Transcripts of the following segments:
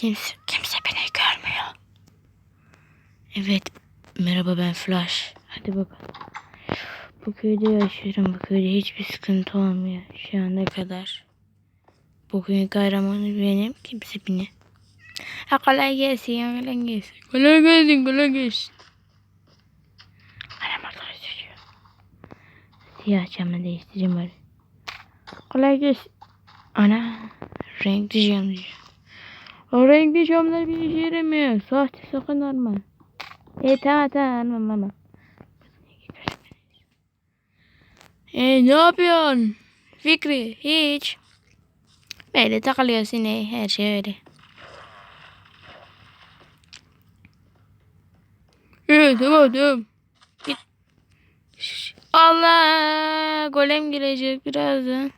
Kimse, kimse beni görmüyor. Evet. Merhaba ben Flash. Hadi bakalım. Bu köyde yaşıyorum. Bu köyde hiçbir sıkıntı olmuyor. Şu ana kadar. Bugün kahramanı benim. Kimse beni. Ha kolay gelsin. Kolay gelsin. Kolay gelsin. Kolay gelsin. Motor sürüyor. Siyah camı değiştireyim bari. Kolay gelsin. Ana. Cam diyor. O renkli camlar bir işe yaramıyor. Sahte sakın alma. E tamam tamam almam almam. E ne yapıyorsun? Fikri hiç. Böyle takılıyorsun yine her şey öyle. Evet tamam tamam. Git. Allah golem gelecek birazdan.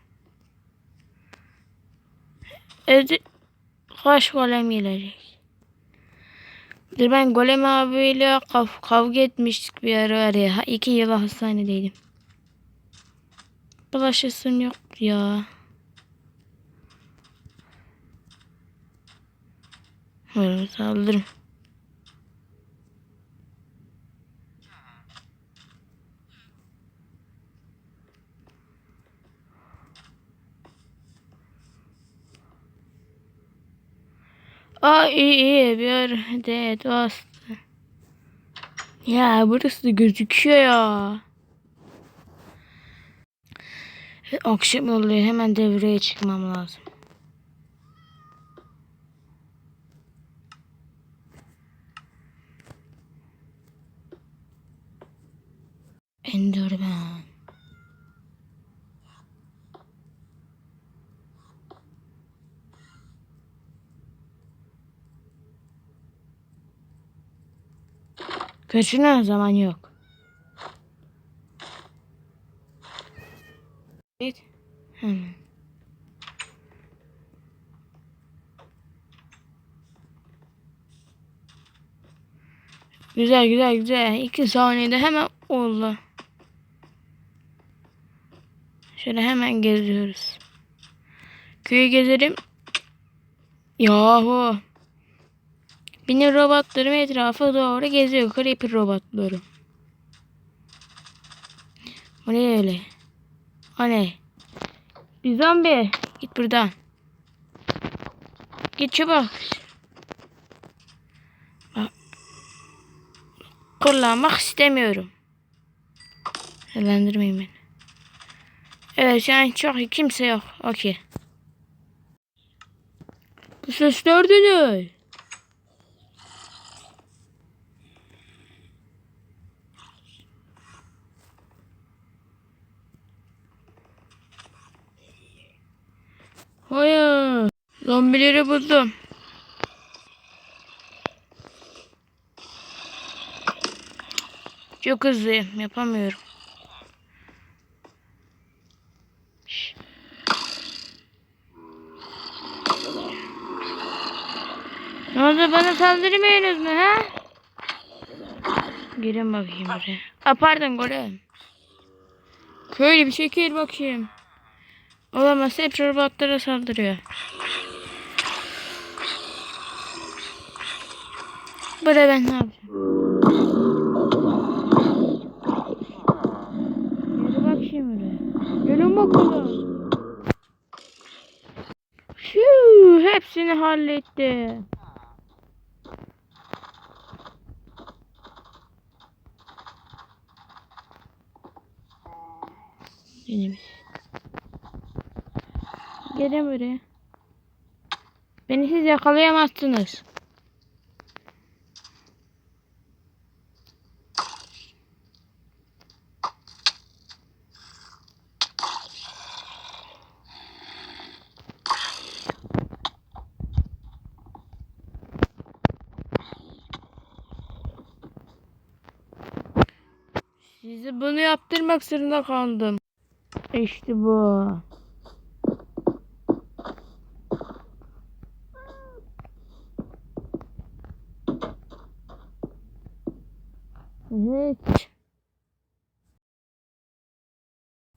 Evde kaç golem gelecek. Ben golem abiyle kav kavga etmiştik bir ara var ya. İki yıl hastanedeydim. Bulaşısım yok ya. Böyle saldırım. Aa iyi iyi bir de dost. Ya burası da gözüküyor ya. Ve Akşam oluyor hemen devreye çıkmam lazım. Enderman. Kaçına zaman yok. Evet. Hemen. Güzel güzel güzel. İki saniyede hemen oldu. Şöyle hemen geziyoruz. Köyü gezerim. Yahu. Benim robotlarım etrafa doğru geziyor. Creeper robotları. O ne öyle? O ne? Bir zombi. Git buradan. Git çabuk. Kullanmak istemiyorum. Eğlendirmeyin beni. Evet an çok kimse yok. Okey. Bu sesler de ne? Hayır. Zombileri buldum. Çok hızlıyım. Yapamıyorum. Ne oldu bana saldırmıyorsunuz mu ha? Gelin bakayım buraya. Aa, pardon golem. Köylü bir çekil bakayım. Olamaz hep robotlara saldırıyor. Burada ben ne yapacağım? Geri bak şimdi. Gelin bakalım. Şuu, hepsini halletti. Benim. Gelin buraya. Beni siz yakalayamazsınız. Sizi bunu yaptırmak zorunda kaldım. İşte bu. Evet.